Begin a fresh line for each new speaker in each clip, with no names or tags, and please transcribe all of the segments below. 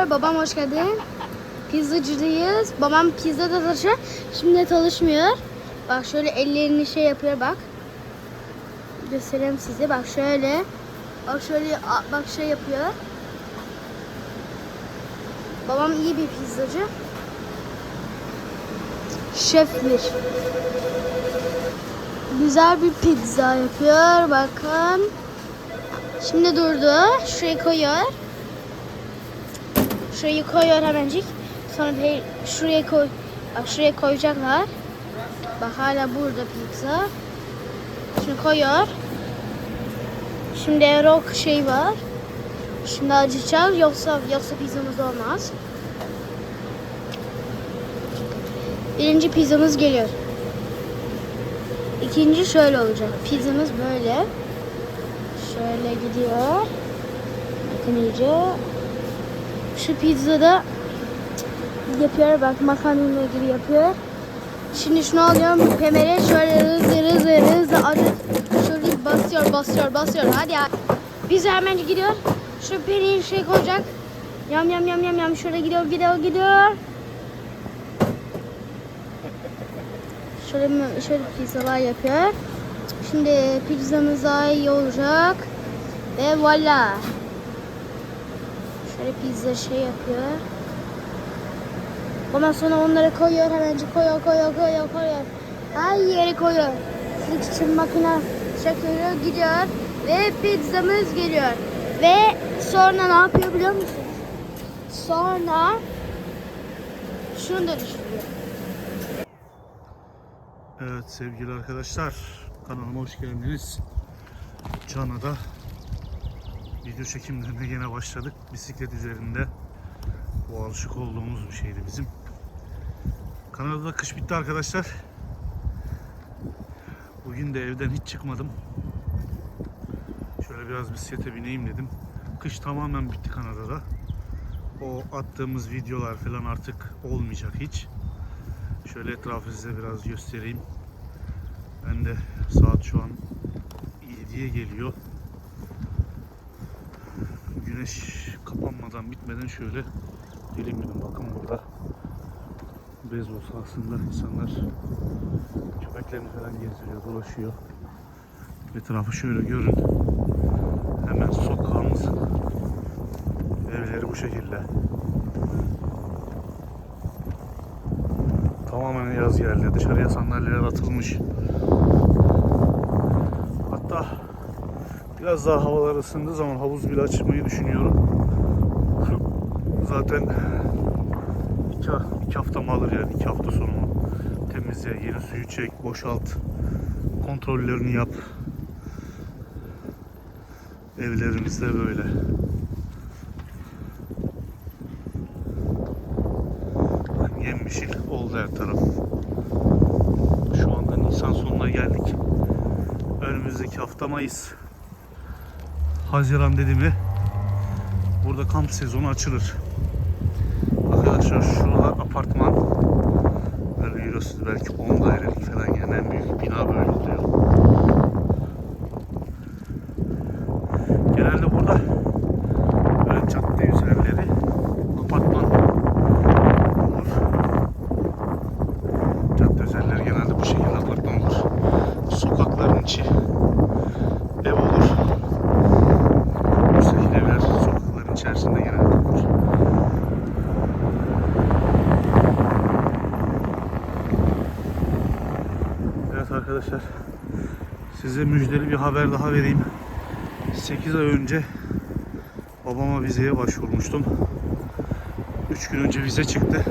Merhabalar, babam hoş geldin. Pizzacıdayız. Babam pizza da taşır. Şimdi çalışmıyor. Bak şöyle ellerini şey yapıyor bak. Göstereyim size. Bak şöyle. Bak şöyle bak şey yapıyor. Babam iyi bir pizzacı. Şefdir. Güzel bir pizza yapıyor. Bakın. Şimdi durdu. Şuraya koyuyor. Şurayı koyuyor hemencik. Sonra bir şuraya koy. Şuraya koyacaklar. Bak hala burada pizza. Şimdi koyuyor. Şimdi rock şey var. Şimdi acıcağız yoksa yoksa pizzamız olmaz. Birinci pizzamız geliyor. İkinci şöyle olacak. Pizzamız böyle. Şöyle gidiyor. Bakın iyice. Şu pizzada yapıyor bak makarnayla ilgili yapıyor. Şimdi şunu alıyorum pemere şöyle hızlı hızlı hızlı acı şöyle basıyor basıyor basıyor hadi ya. Pizza hemen gidiyor. Şu peynir şey koyacak. Yam yam yam yam yam şöyle gidiyor gidiyor gidiyor. Şöyle şöyle pizzalar yapıyor. Şimdi pizzamız daha iyi olacak. Ve voila. Şöyle pizza şey yapıyor. Ondan sonra onları koyuyor hemencik koyuyor koyuyor koyuyor koyuyor. Her yere koyuyor. Fix için makine çekiyor gidiyor. Ve pizzamız geliyor. Ve sonra ne yapıyor biliyor musunuz? Sonra şunu dönüştürüyor.
Evet sevgili arkadaşlar kanalıma hoş geldiniz. Canada video çekimlerine yine başladık. Bisiklet üzerinde bu alışık olduğumuz bir şeydi bizim. Kanada'da kış bitti arkadaşlar. Bugün de evden hiç çıkmadım. Şöyle biraz bisiklete bineyim dedim. Kış tamamen bitti Kanada'da. O attığımız videolar falan artık olmayacak hiç. Şöyle etrafı size biraz göstereyim. Ben de saat şu an 7'ye geliyor. Güneş kapanmadan bitmeden şöyle geleyim dedim. Bakın burada beyzbol sahasında insanlar köpeklerini falan gezdiriyor, dolaşıyor. Etrafı şöyle görün. Hemen sokağımızın evleri bu şekilde. Tamamen yaz geldi. Dışarıya sandalyeler atılmış. Hatta biraz daha havalar ısındığı zaman havuz bile açmayı düşünüyorum. Zaten iki, iki hafta mı alır yani iki hafta sonu temizle, yeni suyu çek, boşalt, kontrollerini yap. Evlerimizde böyle. Yemyeşil oldu her taraf. Şu anda Nisan sonuna geldik. Önümüzdeki hafta Mayıs. Haziran dedi mi burada kamp sezonu açılır. Arkadaşlar şuralar apartman. Böyle yürüyorsunuz belki 10 dairelik falan yani en büyük bina böyle oluyor. Genelde burada böyle cadde üzerleri apartman olur. Cadde üzerleri genelde bu şekilde apartman olur. Sokakların içi ev olur. Müstakil evler sokakların içerisinde genelde olur. Evet arkadaşlar size müjdeli bir haber daha vereyim. 8 ay önce babama vizeye başvurmuştum. 3 gün önce vize çıktı.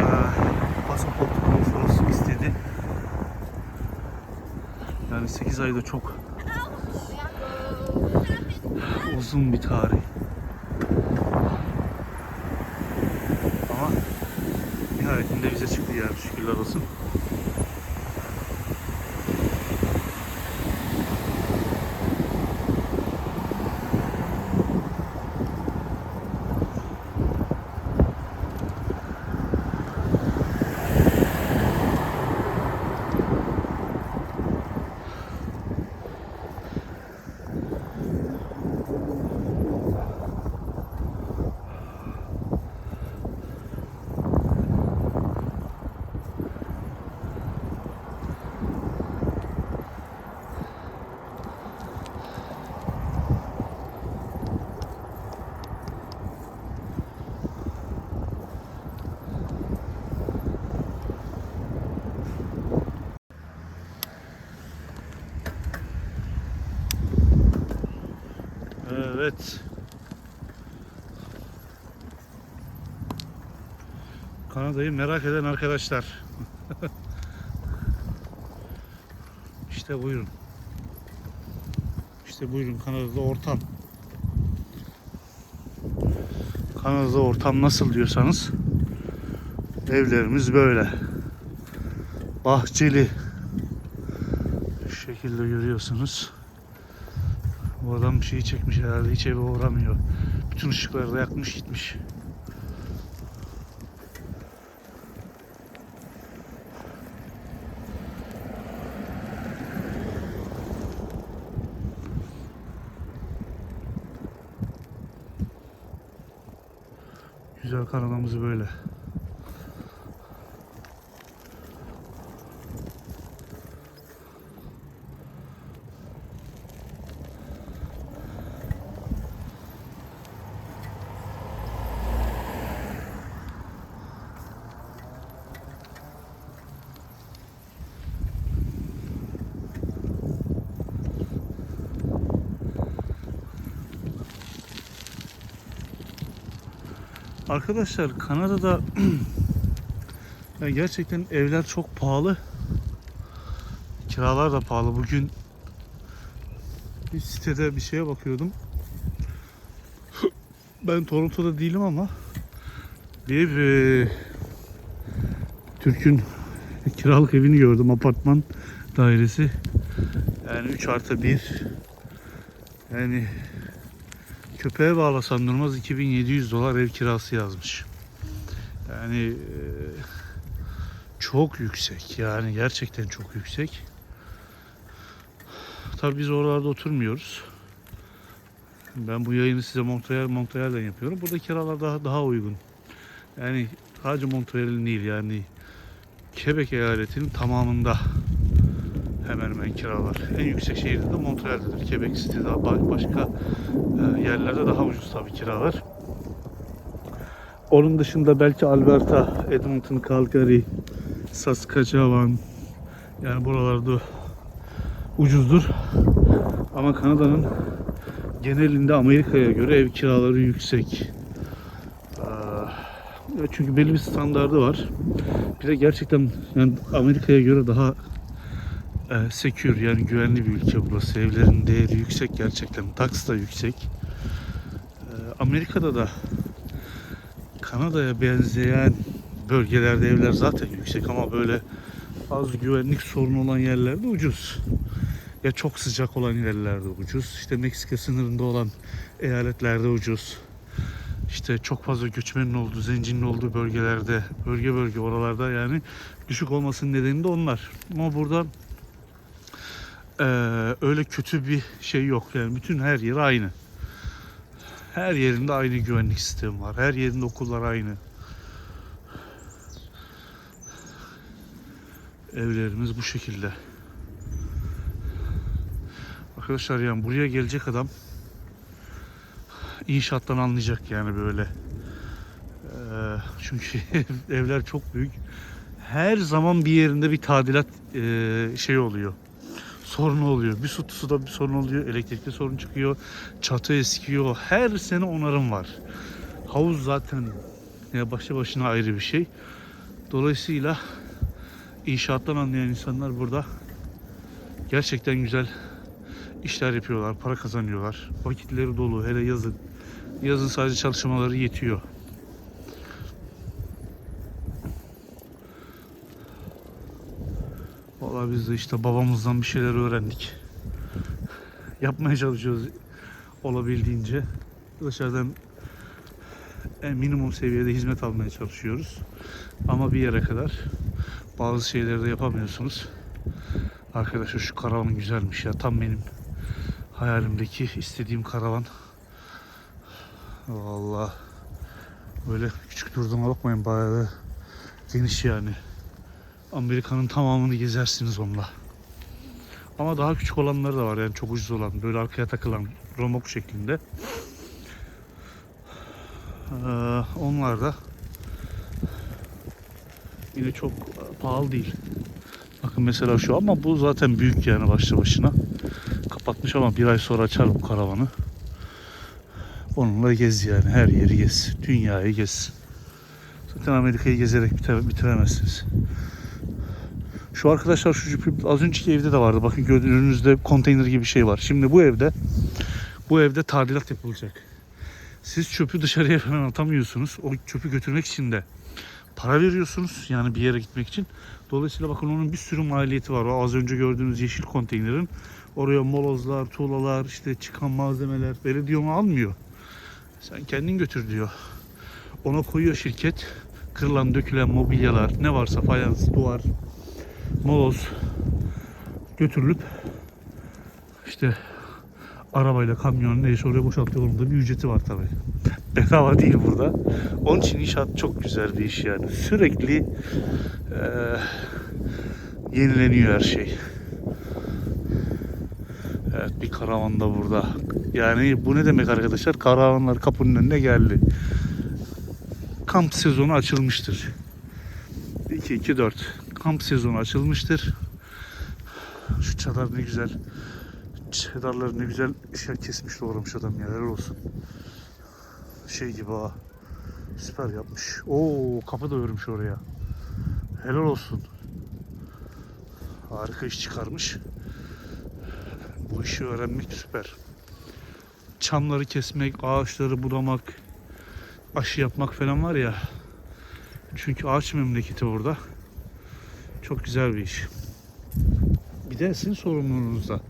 Ee, pasaport kontrolü istedi. Yani 8 ayda çok uzun bir tarih. Evet. Kanada'yı merak eden arkadaşlar. işte buyurun. İşte buyurun Kanada'da ortam. Kanada'da ortam nasıl diyorsanız evlerimiz böyle. Bahçeli. Şekilde görüyorsunuz. Bu adam bir şeyi çekmiş herhalde hiç eve uğramıyor. Bütün ışıkları da yakmış gitmiş. Güzel kanalımız böyle. Arkadaşlar Kanada'da gerçekten evler çok pahalı. Kiralar da pahalı. Bugün bir sitede bir şeye bakıyordum. Ben Toronto'da değilim ama bir e, Türk'ün kiralık evini gördüm. Apartman dairesi. Yani 3 artı 1. Yani köpeğe bağlasan durmaz 2700 dolar ev kirası yazmış. Yani e, çok yüksek. Yani gerçekten çok yüksek. Tabii biz oralarda oturmuyoruz. Ben bu yayını size Montreal Montreal'den yapıyorum. Burada kiralar daha daha uygun. Yani sadece Montreal'in değil yani Quebec eyaletinin tamamında hemen hemen kiralar. En yüksek şehirde de Montreal'dedir. Quebec City'de ba- başka e, yerlerde daha ucuz tabii kiralar. Onun dışında belki Alberta, Edmonton, Calgary, Saskatchewan yani buralarda ucuzdur. Ama Kanada'nın genelinde Amerika'ya göre ev kiraları yüksek. Ee, Çünkü belli bir standardı var. Bir de gerçekten yani Amerika'ya göre daha e, secure yani güvenli bir ülke burası. Evlerin değeri yüksek gerçekten. Tax da yüksek. E, Amerika'da da Kanada'ya benzeyen bölgelerde evler zaten yüksek ama böyle az güvenlik sorunu olan yerlerde ucuz. Ya çok sıcak olan yerlerde ucuz. İşte Meksika sınırında olan eyaletlerde ucuz. İşte çok fazla göçmenin olduğu, zencinin olduğu bölgelerde, bölge bölge oralarda yani düşük olmasının nedeni de onlar. Ama burada ee, öyle kötü bir şey yok. Yani bütün her yer aynı. Her yerinde aynı güvenlik sistemi var. Her yerinde okullar aynı. Evlerimiz bu şekilde. Arkadaşlar yani buraya gelecek adam inşaattan anlayacak yani böyle. Ee, çünkü evler çok büyük. Her zaman bir yerinde bir tadilat e, şey oluyor sorun oluyor. Bir su suda bir sorun oluyor. Elektrikte sorun çıkıyor. Çatı eskiyor. Her sene onarım var. Havuz zaten ya başlı başına ayrı bir şey. Dolayısıyla inşaattan anlayan insanlar burada gerçekten güzel işler yapıyorlar. Para kazanıyorlar. Vakitleri dolu. Hele yazın. Yazın sadece çalışmaları yetiyor. Vallahi biz de işte babamızdan bir şeyler öğrendik. Yapmaya çalışıyoruz olabildiğince. Dışarıdan en minimum seviyede hizmet almaya çalışıyoruz. Ama bir yere kadar bazı şeyleri de yapamıyorsunuz. Arkadaşlar şu karavan güzelmiş ya. Tam benim hayalimdeki istediğim karavan. Vallahi böyle küçük durduğuma bakmayın bayağı geniş yani. Amerika'nın tamamını gezersiniz onunla. Ama daha küçük olanları da var yani çok ucuz olan böyle arkaya takılan romok şeklinde. Ee, onlar da yine çok pahalı değil. Bakın mesela şu ama bu zaten büyük yani başlı başına. Kapatmış ama bir ay sonra açar bu karavanı. Onunla gez yani her yeri gez. Dünyayı gez. Zaten Amerika'yı gezerek bitiremezsiniz. Şu arkadaşlar şu cüpü az önceki evde de vardı. Bakın gördüğünüzde konteyner gibi bir şey var. Şimdi bu evde bu evde tadilat yapılacak. Siz çöpü dışarıya falan atamıyorsunuz. O çöpü götürmek için de para veriyorsunuz. Yani bir yere gitmek için. Dolayısıyla bakın onun bir sürü maliyeti var. O az önce gördüğünüz yeşil konteynerin. Oraya molozlar, tuğlalar, işte çıkan malzemeler. Belediye onu almıyor. Sen kendin götür diyor. Ona koyuyor şirket. Kırılan, dökülen mobilyalar, ne varsa fayans, duvar, moloz götürülüp işte arabayla, kamyon neyse oraya boşaltıyor. Onun da bir ücreti var tabi. Bedava değil burada. Onun için inşaat çok güzel bir iş yani. Sürekli eee, yenileniyor her şey. Evet bir karavan da burada. Yani bu ne demek arkadaşlar? Karavanlar kapının önüne geldi. Kamp sezonu açılmıştır. 2 2 4 kamp sezonu açılmıştır. Şu çadar ne güzel. Çadarları ne güzel şey kesmiş doğramış adam ya helal olsun. Şey gibi ha. Süper yapmış. Oo kapı da örmüş oraya. Helal olsun. Harika iş çıkarmış. Bu işi öğrenmek süper. Çamları kesmek, ağaçları budamak, aşı yapmak falan var ya. Çünkü ağaç memleketi burada. Çok güzel bir iş. Bir de sizin sorumluluğunuzda.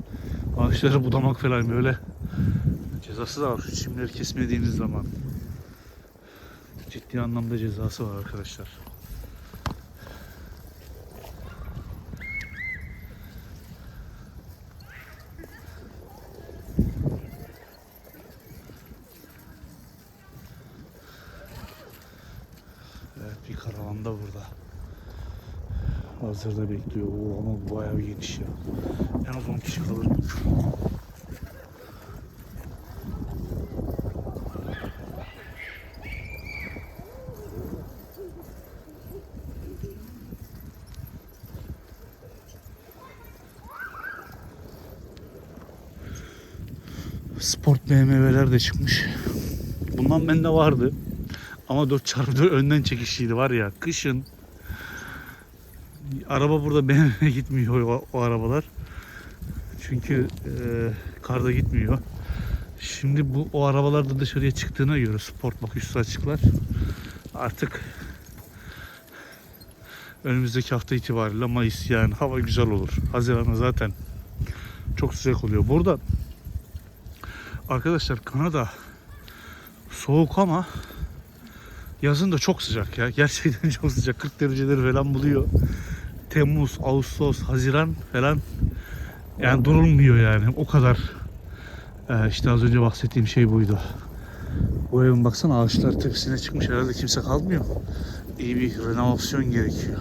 Ağaçları budamak falan böyle cezası da var. Çimleri kesmediğiniz zaman. Ciddi anlamda cezası var arkadaşlar. Evet bir karavan da burada. Hazırda bekliyor. Oo, ama bu bayağı geniş ya. En az 10 kişi kalır. Sport BMW'ler de çıkmış. Bundan bende vardı. Ama 4x4 önden çekişliydi var ya. Kışın araba burada BMW gitmiyor o, o arabalar. Çünkü e, karda gitmiyor. Şimdi bu o arabalar da dışarıya çıktığına göre sport bak üstü açıklar. Artık önümüzdeki hafta itibariyle Mayıs yani hava güzel olur. Haziran'da zaten çok sıcak oluyor. Burada arkadaşlar Kanada soğuk ama yazın da çok sıcak ya. Gerçekten çok sıcak. 40 dereceleri falan buluyor. Temmuz, Ağustos, Haziran falan yani durulmuyor yani. O kadar Ee, işte az önce bahsettiğim şey buydu. Bu evin baksana ağaçlar tepesine çıkmış. Herhalde kimse kalmıyor. İyi bir renovasyon gerekiyor.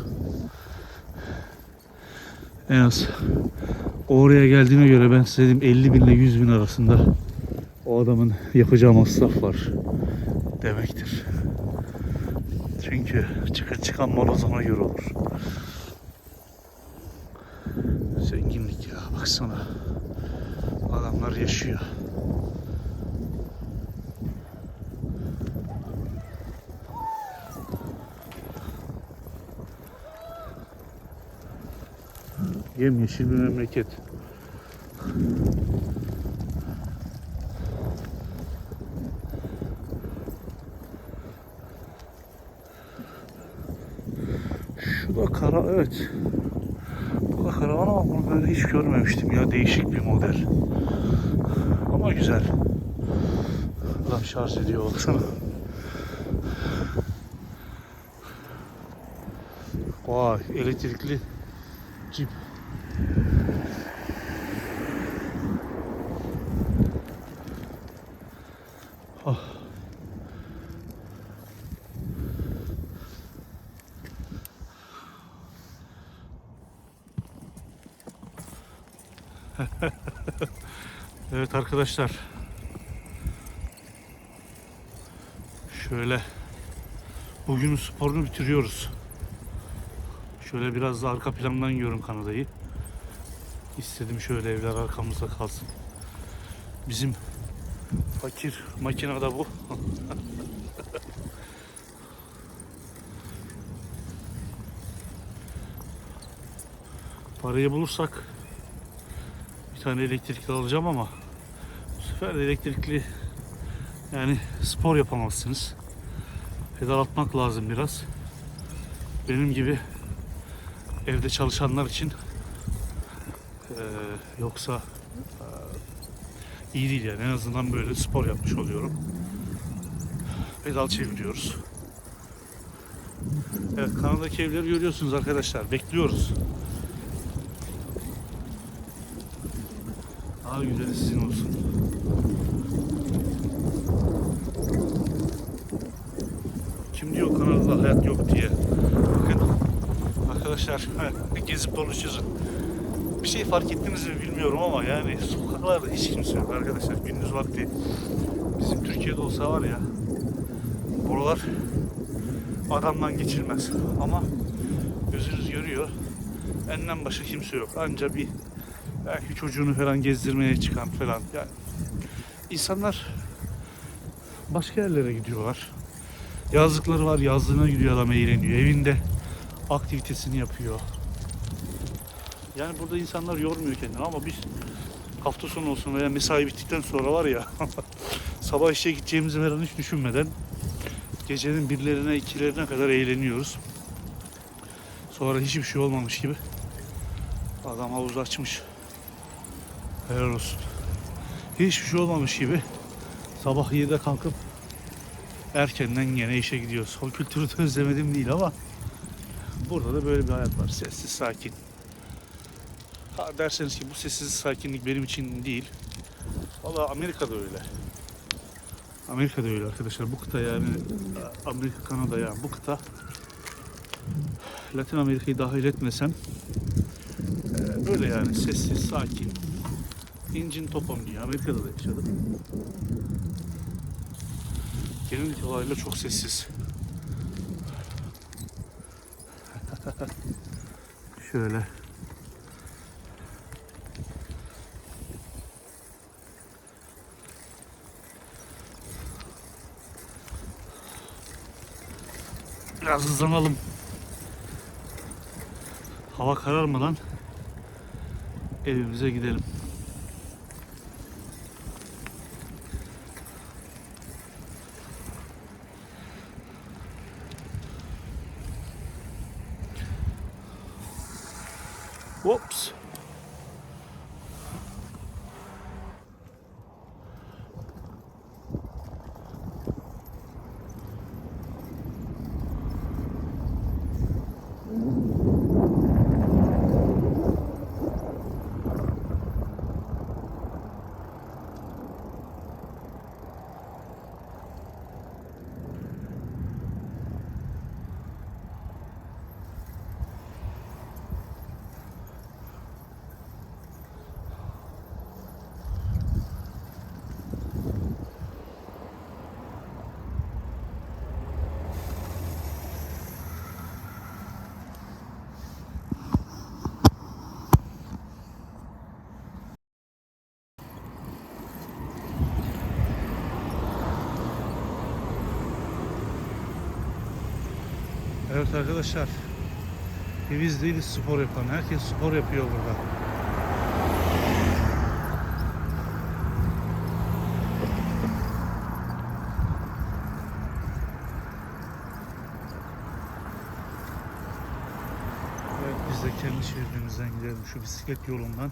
En az oraya geldiğime göre ben size dedim 50 bin ile 100 bin arasında o adamın yapacağı masraf var demektir. Çünkü çıkın çıkan mal o olur. Zenginlik ya baksana. Adamlar yaşıyor. Yemyeşil bir memleket. Şu da kara evet. Bu da karavan ama bunu böyle hiç görmemiştim ya. Değişik bir model. Ama güzel. Adam şarj ediyor baksana. Vay elektrikli evet arkadaşlar. Şöyle bugün sporunu bitiriyoruz. Şöyle biraz da arka plandan yiyorum Kanada'yı. İstedim şöyle evler arkamızda kalsın. Bizim Fakir makine da bu. Parayı bulursak bir tane elektrikli alacağım ama bu sefer de elektrikli yani spor yapamazsınız. Pedal atmak lazım biraz. Benim gibi evde çalışanlar için eee, yoksa eee, iyi değil yani en azından böyle spor yapmış oluyorum. Pedal çeviriyoruz. Evet kanaldaki evleri görüyorsunuz arkadaşlar. Bekliyoruz. Daha güzeli sizin olsun. Kim diyor kanalda hayat yok diye. Bakın arkadaşlar gezip dolaşıyoruz. Bir şey fark ettiniz mi bilmiyorum ama yani sokaklarda hiç kimse yok arkadaşlar. Gündüz vakti bizim Türkiye'de olsa var ya buralar adamdan geçilmez. Ama gözünüz görüyor. Enden başka kimse yok. Anca bir belki çocuğunu falan gezdirmeye çıkan falan. Yani insanlar başka yerlere gidiyorlar. Yazlıkları var, yazlığına gidiyor adam eğleniyor. Evinde aktivitesini yapıyor. Yani burada insanlar yormuyor kendini ama biz hafta sonu olsun veya mesai bittikten sonra var ya sabah işe gideceğimizi falan hiç düşünmeden gecenin birlerine ikilerine kadar eğleniyoruz. Sonra hiçbir şey olmamış gibi adam havuzu açmış. Helal olsun. Hiçbir şey olmamış gibi sabah 7'de kalkıp erkenden gene işe gidiyoruz. O kültürü de özlemedim değil ama burada da böyle bir hayat var. Sessiz, sakin. Ha derseniz ki bu sessiz sakinlik benim için değil. Valla Amerika'da öyle. Amerika'da öyle arkadaşlar. Bu kıta yani Amerika, Kanada yani bu kıta Latin Amerika'yı dahil etmesem e, böyle yani sessiz, sakin. İncin top oynuyor. Amerika'da da yaşadım. Genel itibariyle çok sessiz. Şöyle. Biraz hızlanalım. Hava kararmadan evimize gidelim. Evet arkadaşlar. Bir biz değiliz spor yapan. Herkes spor yapıyor burada. Evet biz de kendi şehrimizden gidelim şu bisiklet yolundan.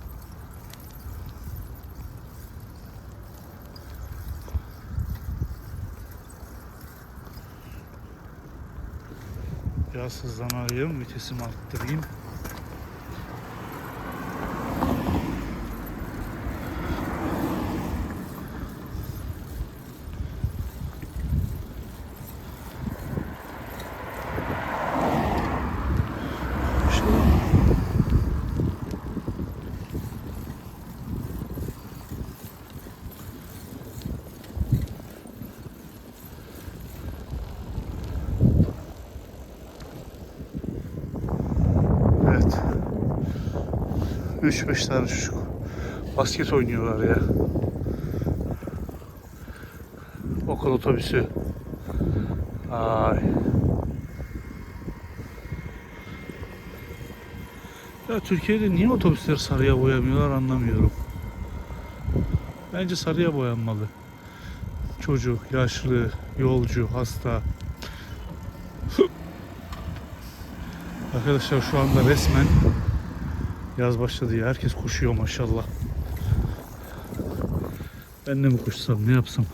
Biraz hızlanayım, vitesimi arttırayım. Şöyle. Evet. 3-5 tane çocuk basket oynuyorlar ya. okul otobüsü. Ay. Ya Türkiye'de niye otobüsleri sarıya boyamıyorlar anlamıyorum. Bence sarıya boyanmalı. Çocuk, yaşlı, yolcu, hasta. Arkadaşlar şu anda resmen yaz başladı ya. Herkes koşuyor maşallah. Ben de mi koşsam ne yapsam?